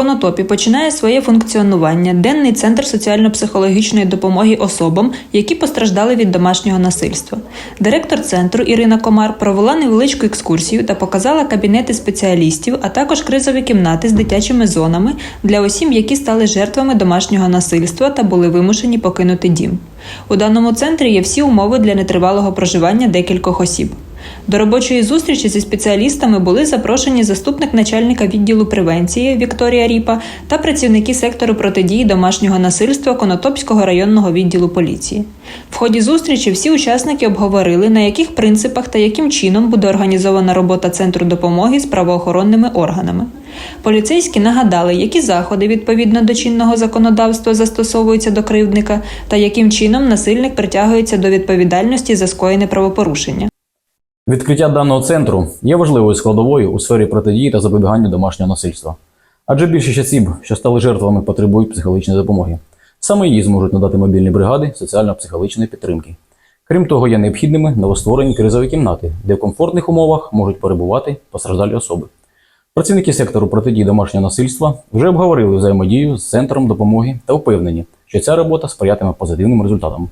Конотопі починає своє функціонування денний центр соціально-психологічної допомоги особам, які постраждали від домашнього насильства. Директор центру Ірина Комар провела невеличку екскурсію та показала кабінети спеціалістів, а також кризові кімнати з дитячими зонами для осіб, які стали жертвами домашнього насильства та були вимушені покинути дім. У даному центрі є всі умови для нетривалого проживання декількох осіб. До робочої зустрічі зі спеціалістами були запрошені заступник начальника відділу превенції Вікторія Ріпа та працівники сектору протидії домашнього насильства Конотопського районного відділу поліції. В ході зустрічі всі учасники обговорили, на яких принципах та яким чином буде організована робота центру допомоги з правоохоронними органами. Поліцейські нагадали, які заходи відповідно до чинного законодавства застосовуються до кривдника та яким чином насильник притягується до відповідальності за скоєне правопорушення. Відкриття даного центру є важливою складовою у сфері протидії та запобігання домашнього насильства. Адже більшість осіб, що стали жертвами, потребують психологічної допомоги. Саме її зможуть надати мобільні бригади соціально-психологічної підтримки. Крім того, є необхідними новостворені кризові кімнати, де в комфортних умовах можуть перебувати постраждалі особи. Працівники сектору протидії домашнього насильства вже обговорили взаємодію з центром допомоги та впевнені, що ця робота сприятиме позитивним результатам.